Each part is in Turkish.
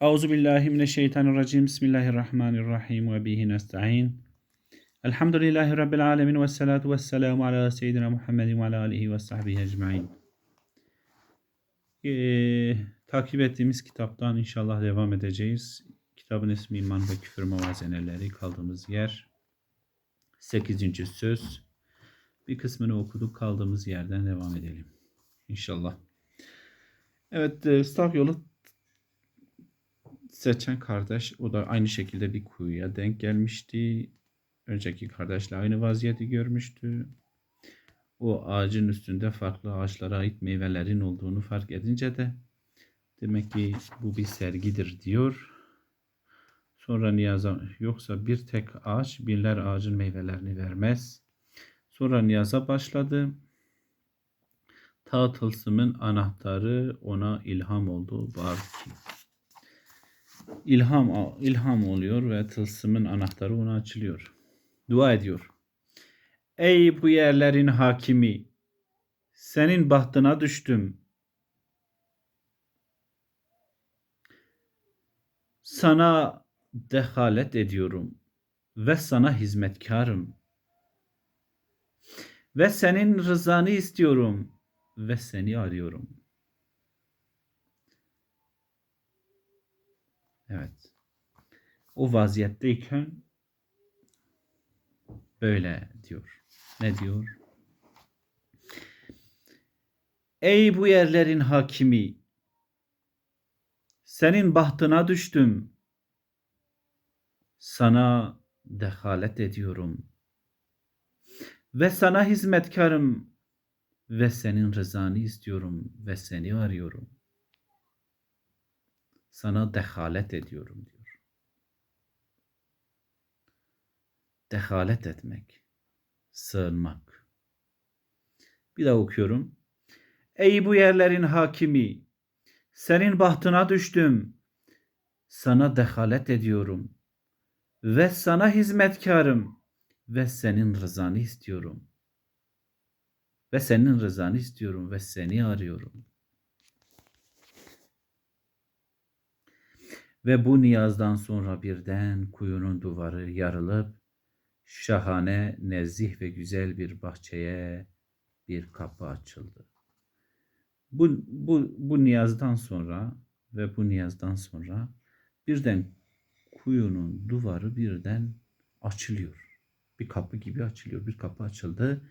Euzu billahi mineşşeytanirracim. Bismillahirrahmanirrahim ve bihi nestaîn. Elhamdülillahi rabbil alamin ve salatu vesselamu ala seyyidina Muhammedin ve ala alihi ve sahbihi ecmaîn. Ee, takip ettiğimiz kitaptan inşallah devam edeceğiz. Kitabın ismi İman ve Küfür Muvazeneleri kaldığımız yer. 8. söz. Bir kısmını okuduk kaldığımız yerden devam edelim. İnşallah. Evet, e, staff yolu seçen kardeş o da aynı şekilde bir kuyuya denk gelmişti. Önceki kardeşle aynı vaziyeti görmüştü. O ağacın üstünde farklı ağaçlara ait meyvelerin olduğunu fark edince de demek ki bu bir sergidir diyor. Sonra niyaza yoksa bir tek ağaç birler ağacın meyvelerini vermez. Sonra niyaza başladı. Ta tılsımın anahtarı ona ilham oldu var ki ilham ilham oluyor ve tılsımın anahtarı ona açılıyor. Dua ediyor. Ey bu yerlerin hakimi, senin bahtına düştüm. Sana dehalet ediyorum ve sana hizmetkarım. Ve senin rızanı istiyorum ve seni arıyorum.'' Evet. O vaziyetteyken böyle diyor. Ne diyor? Ey bu yerlerin hakimi! Senin bahtına düştüm. Sana dehalet ediyorum. Ve sana hizmetkarım ve senin rızanı istiyorum ve seni arıyorum sana dehalet ediyorum diyor. Dehalet etmek, sığınmak. Bir daha okuyorum. Ey bu yerlerin hakimi, senin bahtına düştüm. Sana dehalet ediyorum ve sana hizmetkarım ve senin rızanı istiyorum. Ve senin rızanı istiyorum ve seni arıyorum.'' Ve bu niyazdan sonra birden kuyunun duvarı yarılıp şahane, nezih ve güzel bir bahçeye bir kapı açıldı. Bu, bu, bu niyazdan sonra ve bu niyazdan sonra birden kuyunun duvarı birden açılıyor. Bir kapı gibi açılıyor. Bir kapı açıldı.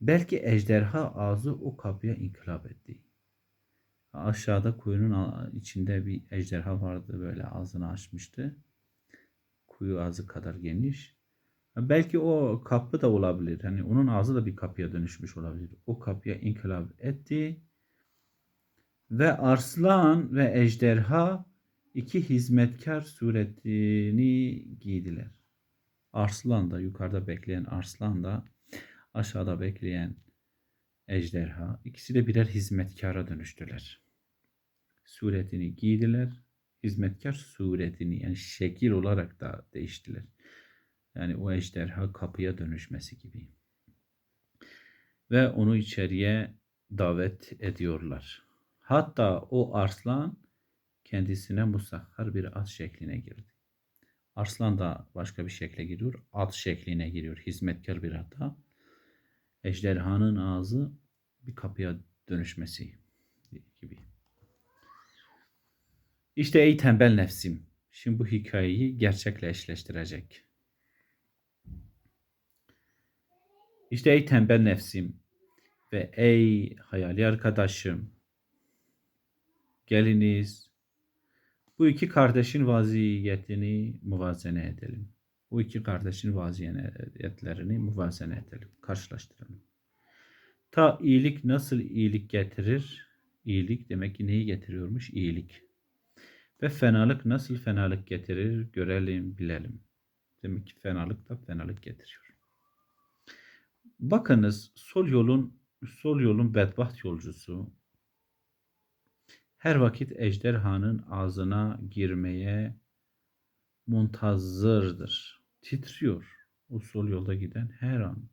Belki ejderha ağzı o kapıya inkılap etti. Aşağıda kuyunun içinde bir ejderha vardı böyle ağzını açmıştı. Kuyu ağzı kadar geniş. Belki o kapı da olabilir. Hani onun ağzı da bir kapıya dönüşmüş olabilir. O kapıya inkılap etti. Ve arslan ve ejderha iki hizmetkar suretini giydiler. Arslan da yukarıda bekleyen arslan da aşağıda bekleyen ejderha. İkisi de birer hizmetkara dönüştüler. Suretini giydiler. Hizmetkar suretini yani şekil olarak da değiştiler. Yani o ejderha kapıya dönüşmesi gibi. Ve onu içeriye davet ediyorlar. Hatta o arslan kendisine musakhar bir at şekline girdi. Arslan da başka bir şekle giriyor. At şekline giriyor. Hizmetkar bir ata ejderhanın ağzı bir kapıya dönüşmesi gibi. İşte ey tembel nefsim. Şimdi bu hikayeyi gerçekle eşleştirecek. İşte ey tembel nefsim ve ey hayali arkadaşım. Geliniz bu iki kardeşin vaziyetini muvazene edelim. Bu iki kardeşin vaziyetlerini muvazene edelim, karşılaştıralım. Ta iyilik nasıl iyilik getirir? İyilik demek ki neyi getiriyormuş? İyilik. Ve fenalık nasıl fenalık getirir? Görelim, bilelim. Demek ki fenalık da fenalık getiriyor. Bakınız sol yolun sol yolun bedbaht yolcusu her vakit ejderhanın ağzına girmeye muntazırdır titriyor. O sol yolda giden her an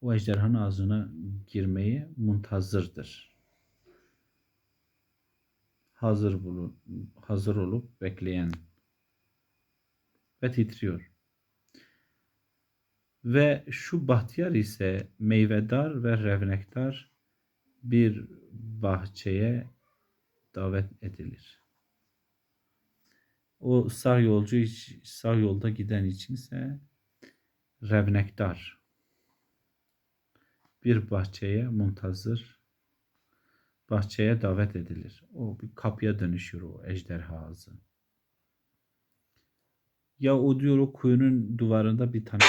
o ejderhanın ağzına girmeyi muntazırdır. Hazır bulun, hazır olup bekleyen ve titriyor. Ve şu bahtiyar ise meyvedar ve revnektar bir bahçeye davet edilir. O sağ yolcu sağ yolda giden içinse revnektar bir bahçeye muntazır bahçeye davet edilir. O bir kapıya dönüşüyor o ejderha ağzı. Ya o diyor o kuyunun duvarında bir tane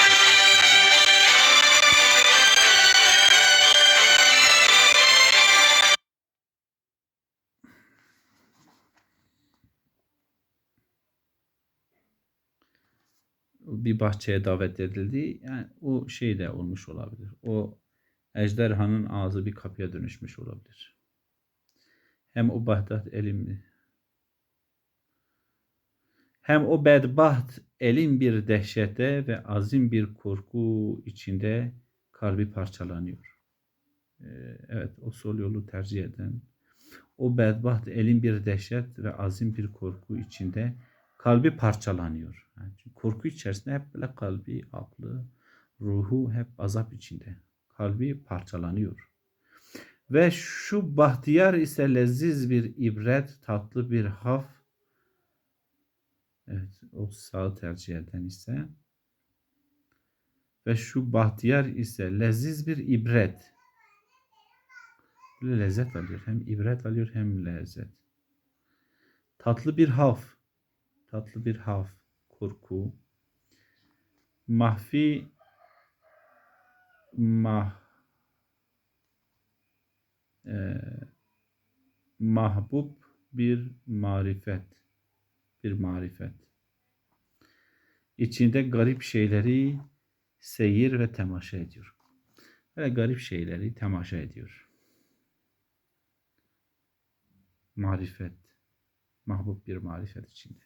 bir bahçeye davet edildi. Yani o şey de olmuş olabilir. O ejderhanın ağzı bir kapıya dönüşmüş olabilir. Hem o Bağdat elimli hem o bedbaht elin bir dehşete ve azim bir korku içinde kalbi parçalanıyor. Evet, o sol yolu tercih eden, o bedbaht elin bir dehşet ve azim bir korku içinde kalbi parçalanıyor. Yani korku içerisinde hep böyle kalbi, aklı, ruhu hep azap içinde. Kalbi parçalanıyor. Ve şu bahtiyar ise leziz bir ibret, tatlı bir haf, Evet, o sağı tercih eden ise ve şu bahtiyar ise leziz bir ibret. Böyle lezzet alıyor. Hem ibret alıyor hem lezzet. Tatlı bir haf. Tatlı bir haf. Korku. Mahfi mah eee, mahbub bir marifet bir marifet. İçinde garip şeyleri seyir ve temaşa ediyor. Böyle garip şeyleri temaşa ediyor. Marifet. Mahbub bir marifet içinde.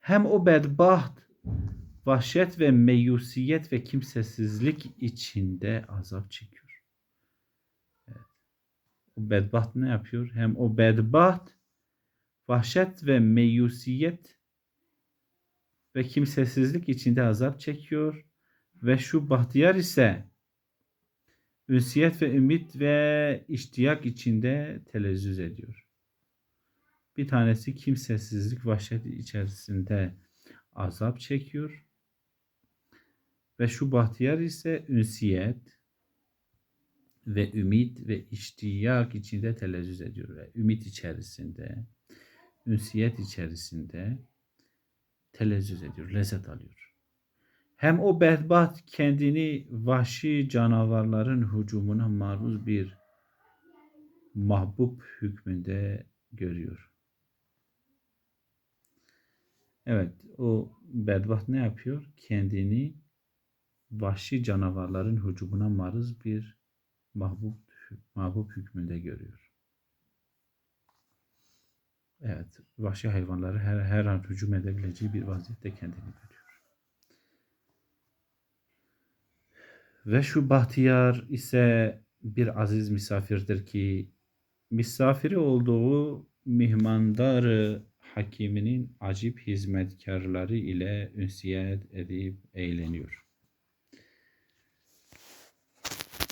Hem o bedbaht, vahşet ve meyusiyet ve kimsesizlik içinde azap çekiyor. O bedbaht ne yapıyor? Hem o bedbaht vahşet ve meyusiyet ve kimsesizlik içinde azap çekiyor ve şu bahtiyar ise ünsiyet ve ümit ve iştiyak içinde telezzüz ediyor. Bir tanesi kimsesizlik, vahşet içerisinde azap çekiyor ve şu bahtiyar ise ünsiyet ve ümit ve iştiyak içinde telezzüz ediyor ve ümit içerisinde ünsiyet içerisinde telezzüz ediyor, lezzet alıyor. Hem o bedbaht kendini vahşi canavarların hücumuna maruz bir mahbub hükmünde görüyor. Evet, o bedbaht ne yapıyor? Kendini vahşi canavarların hücumuna maruz bir mahbub, mahbub hükmünde görüyor. Evet, vahşi hayvanları her, her an hücum edebileceği bir vaziyette kendini görüyor. Ve şu bahtiyar ise bir aziz misafirdir ki misafiri olduğu mihmandarı hakiminin acip hizmetkarları ile ünsiyet edip eğleniyor.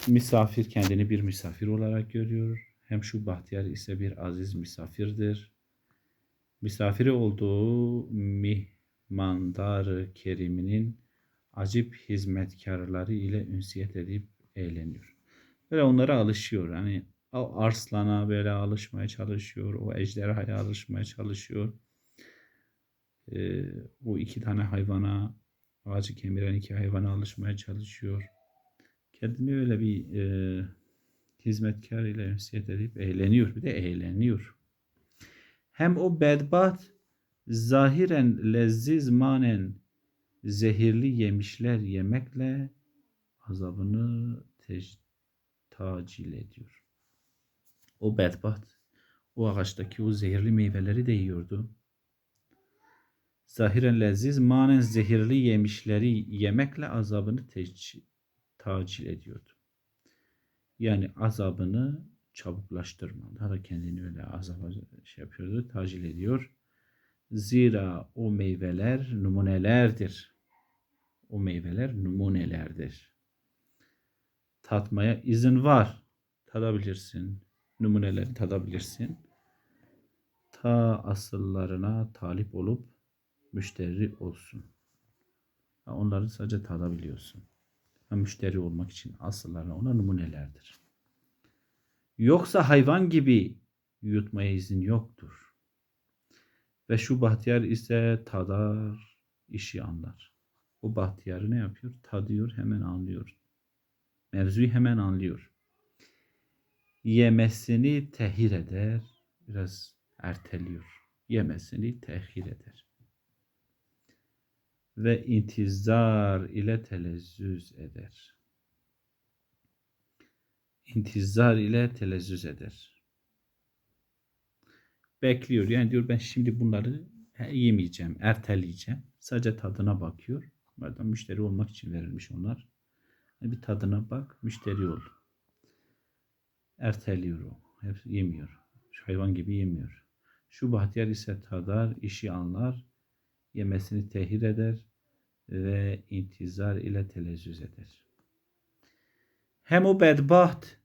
Misafir kendini bir misafir olarak görüyor. Hem şu bahtiyar ise bir aziz misafirdir misafiri olduğu mihmandar keriminin acip hizmetkarları ile ünsiyet edip eğleniyor. Böyle onlara alışıyor. Yani o arslana böyle alışmaya çalışıyor. O ejderhaya alışmaya çalışıyor. Ee, o iki tane hayvana ağacı kemiren iki hayvana alışmaya çalışıyor. Kendini öyle bir e, hizmetkar ile ünsiyet edip eğleniyor. Bir de eğleniyor. Hem o bedbaht zahiren lezziz manen zehirli yemişler yemekle azabını tec- tacil ediyor. O bedbaht o ağaçtaki o zehirli meyveleri de yiyordu. Zahiren leziz manen zehirli yemişleri yemekle azabını tec- tacil ediyordu. Yani azabını çabuklaştırma. Daha da kendini öyle azaba şey yapıyordu, tacil ediyor. Zira o meyveler numunelerdir. O meyveler numunelerdir. Tatmaya izin var. Tadabilirsin. Numuneleri tadabilirsin. Ta asıllarına talip olup müşteri olsun. Onları sadece tadabiliyorsun. Ha, müşteri olmak için asıllarına ona numunelerdir. Yoksa hayvan gibi yutmaya izin yoktur. Ve şu bahtiyar ise tadar, işi anlar. O bahtiyarı ne yapıyor? Tadıyor, hemen anlıyor. Mevzuyu hemen anlıyor. Yemesini tehir eder, biraz erteliyor. Yemesini tehir eder. Ve intizar ile telezzüz eder. İntizar ile telezzüz eder bekliyor. Yani diyor ben şimdi bunları yemeyeceğim, erteleyeceğim. Sadece tadına bakıyor. Bunlardan müşteri olmak için verilmiş onlar. Yani bir tadına bak, müşteri ol. Erteliyor o. Hep yemiyor. Şu hayvan gibi yemiyor. Şu bahtiyar ise tadar, işi anlar, yemesini tehir eder ve intizar ile telezzüz eder. Hem o bedbaht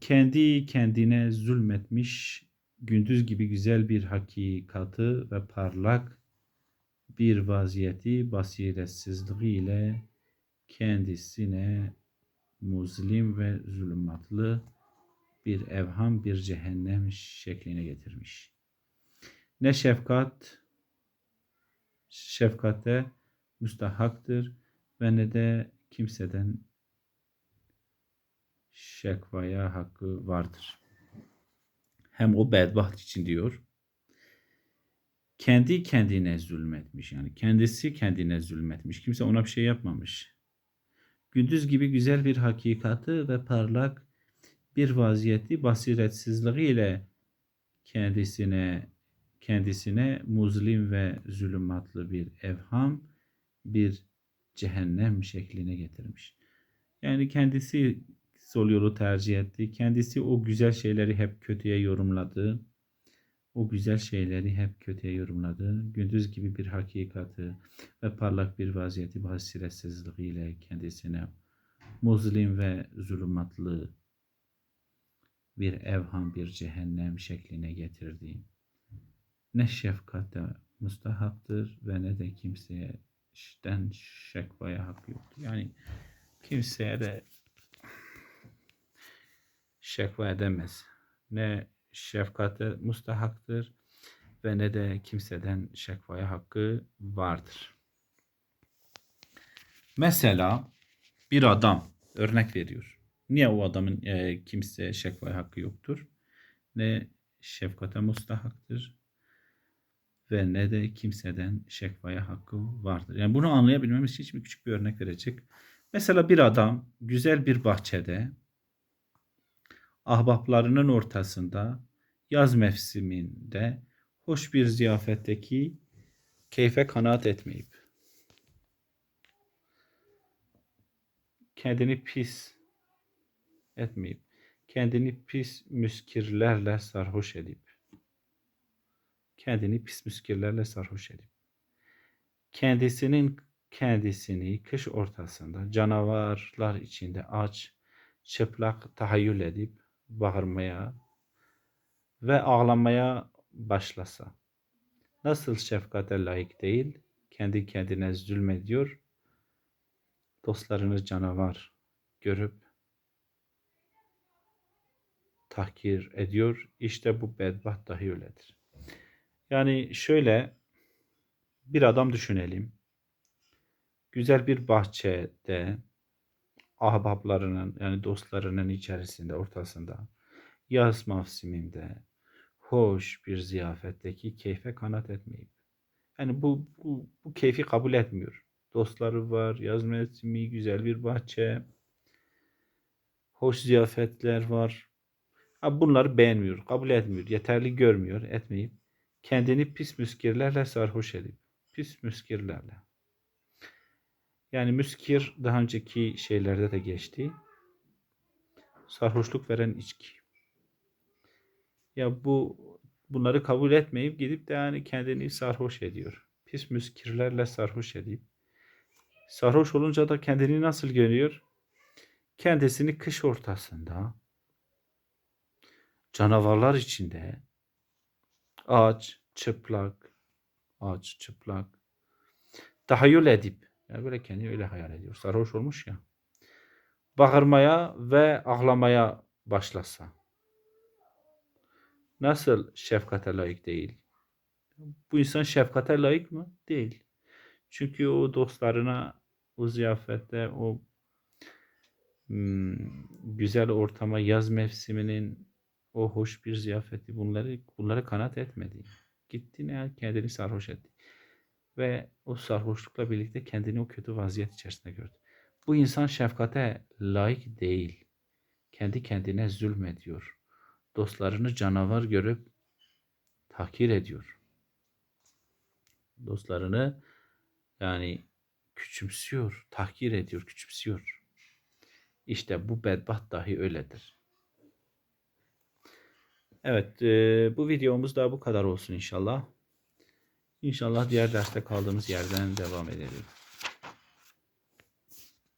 kendi kendine zulmetmiş, gündüz gibi güzel bir hakikatı ve parlak bir vaziyeti basiretsizliği ile kendisine muzlim ve zulümatlı bir evham, bir cehennem şekline getirmiş. Ne şefkat, şefkate müstahaktır ve ne de kimseden şekvaya hakkı vardır. Hem o bedbaht için diyor. Kendi kendine zulmetmiş. Yani kendisi kendine zulmetmiş. Kimse ona bir şey yapmamış. Gündüz gibi güzel bir hakikati ve parlak bir vaziyeti basiretsizliği ile kendisine kendisine muzlim ve zulümatlı bir evham, bir cehennem şekline getirmiş. Yani kendisi sol yolu tercih etti. Kendisi o güzel şeyleri hep kötüye yorumladı. O güzel şeyleri hep kötüye yorumladı. Gündüz gibi bir hakikati ve parlak bir vaziyeti basiretsizliğiyle kendisine muzlim ve zulümatlı bir evham, bir cehennem şekline getirdi. Ne şefkate mustahaktır ve ne de kimseye işten şekvaya hak yoktur. Yani kimseye de şekva edemez. Ne şefkate mustahaktır ve ne de kimseden şekvaya hakkı vardır. Mesela bir adam örnek veriyor. Niye o adamın e, kimseye şekvaya hakkı yoktur? Ne şefkate mustahaktır ve ne de kimseden şekvaya hakkı vardır. Yani bunu anlayabilmemiz için şimdi küçük bir örnek verecek. Mesela bir adam güzel bir bahçede ahbaplarının ortasında yaz mevsiminde hoş bir ziyafetteki keyfe kanaat etmeyip kendini pis etmeyip kendini pis müskirlerle sarhoş edip kendini pis müskirlerle sarhoş edip kendisinin kendisini kış ortasında canavarlar içinde aç, çıplak tahayyül edip bağırmaya ve ağlamaya başlasa. Nasıl şefkate layık değil, kendi kendine zulmediyor, dostlarını canavar görüp tahkir ediyor. İşte bu bedbaht dahi öyledir. Yani şöyle bir adam düşünelim. Güzel bir bahçede ahbaplarının yani dostlarının içerisinde ortasında yaz mevsiminde hoş bir ziyafetteki keyfe kanat etmeyip yani bu, bu, bu keyfi kabul etmiyor. Dostları var, yaz mevsimi, güzel bir bahçe, hoş ziyafetler var. Bunları beğenmiyor, kabul etmiyor, yeterli görmüyor, etmeyip kendini pis müskirlerle sarhoş edip, pis müskirlerle. Yani müskir daha önceki şeylerde de geçti. sarhoşluk veren içki. Ya bu bunları kabul etmeyip gidip de yani kendini sarhoş ediyor. Pis müskirlerle sarhoş edip sarhoş olunca da kendini nasıl görüyor? Kendisini kış ortasında canavarlar içinde aç, çıplak, aç, çıplak tahayyül edip yani böyle kendini öyle hayal ediyor. Sarhoş olmuş ya. Bağırmaya ve ağlamaya başlasa. Nasıl şefkate layık değil? Bu insan şefkate layık mı? Değil. Çünkü o dostlarına o ziyafette o hmm, güzel ortama yaz mevsiminin o hoş bir ziyafeti bunları bunları kanat etmedi. Gitti ne kendini sarhoş etti. Ve o sarhoşlukla birlikte kendini o kötü vaziyet içerisinde gördü. Bu insan şefkate layık değil. Kendi kendine zulmediyor. Dostlarını canavar görüp tahkir ediyor. Dostlarını yani küçümsüyor, tahkir ediyor, küçümsüyor. İşte bu bedbaht dahi öyledir. Evet, e, bu videomuz da bu kadar olsun inşallah. İnşallah diğer derste kaldığımız yerden devam edelim.